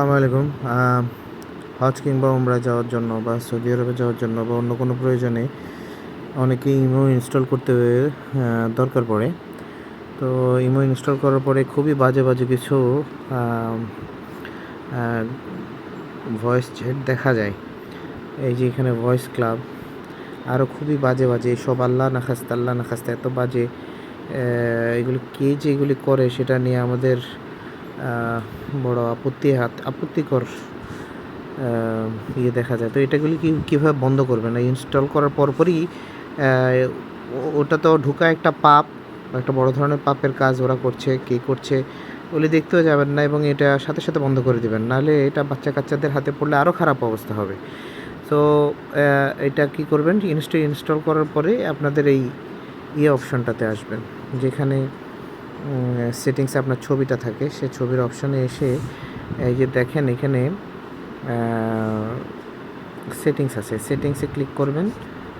আসসালামু আলাইকুম। হজ কিংবা উমরা যাওয়ার জন্য বা সৌদি আরবে যাওয়ার জন্য বা অন্য কোনো প্রয়োজনে অনেকেই ইমো ইনস্টল করতে দরকার পড়ে। তো ইমো ইনস্টল করার পরে খুবই বাজে বাজে কিছু ভয়েস চ্যাট দেখা যায়। এই যে এখানে ভয়েস ক্লাব আরও খুবই বাজে বাজে সব আল্লাহ না খাস্তা, আল্লাহ না খাস্তা এত বাজে এগুলি কে যে এগুলি করে সেটা নিয়ে আমাদের বড় আপত্তি হাত আপত্তিকর ইয়ে দেখা যায়। তো এটাগুলি কি কীভাবে বন্ধ করবেন ইনস্টল করার পরপরই ওটা তো ঢুকা একটা পাপ, একটা বড় ধরনের পাপের কাজ ওরা করছে, কে করছে, ওগুলি দেখতেও যাবেন না এবং এটা সাথে সাথে বন্ধ করে দিবেন। নাহলে এটা বাচ্চা কাচ্চাদের হাতে পড়লে আরও খারাপ অবস্থা হবে। তো এটা কি করবেন? ইনস্টল ইনস্টল করার পরে আপনাদের এই ইয়ে অপশনটাতে আসবেন, যেখানে সেটিংসে আপনার ছবিটা থাকে, সে ছবির অপশনে এসে এই যে দেখেন এখানে সেটিংস আছে। সেটিংসে ক্লিক করবেন,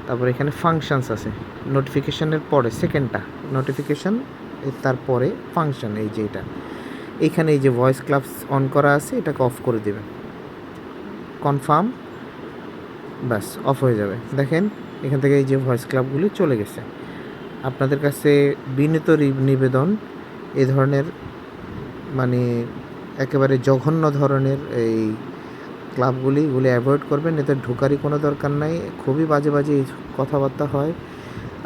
তারপর এখানে ফাংশানস আছে। নোটিফিকেশানের পরে সেকেন্ডটা নোটিফিকেশন তারপরে ফাংশন এই যে এটা। এখানে এই যে ভয়েস ক্লাবস অন করা আছে, এটাকে অফ করে দেবেন। কনফার্ম ব্যাস অফ হয়ে যাবে। দেখেন, এখান থেকে এই যে ভয়েস ক্লাবগুলি চলে গেছে। আপনাদের কাছে বিনীত নিবেদন এ ধরনের মানে একেবারে জঘন্য ধরনের এই ক্লাবগুলি, এগুলি অ্যাভয়েড করবেন, এতে ঢোকারই কোনো দরকার নাই। খুবই বাজে বাজে এই কথাবার্তা হয়।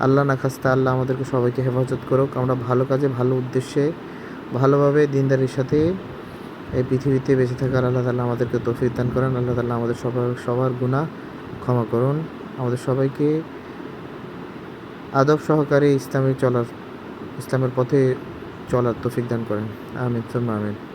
আল্লাহ না খাস্তা আল্লাহ আমাদেরকে সবাইকে হেফাজত করুক। আমরা ভালো কাজে, ভালো উদ্দেশ্যে, ভালোভাবে দিনদারির সাথে এই পৃথিবীতে বেঁচে থাকার আল্লাহ তাল্লাহ আমাদেরকে তৌফিক দান করেন। আল্লাহ তাল্লাহ আমাদের সবার সবার গুণা ক্ষমা করুন। আমাদের সবাইকে আদব সহকারে ইসলামের চলার ইসলামের পথে চলার তৌফিক দান করেন। আমিন সুম্মা আমিন।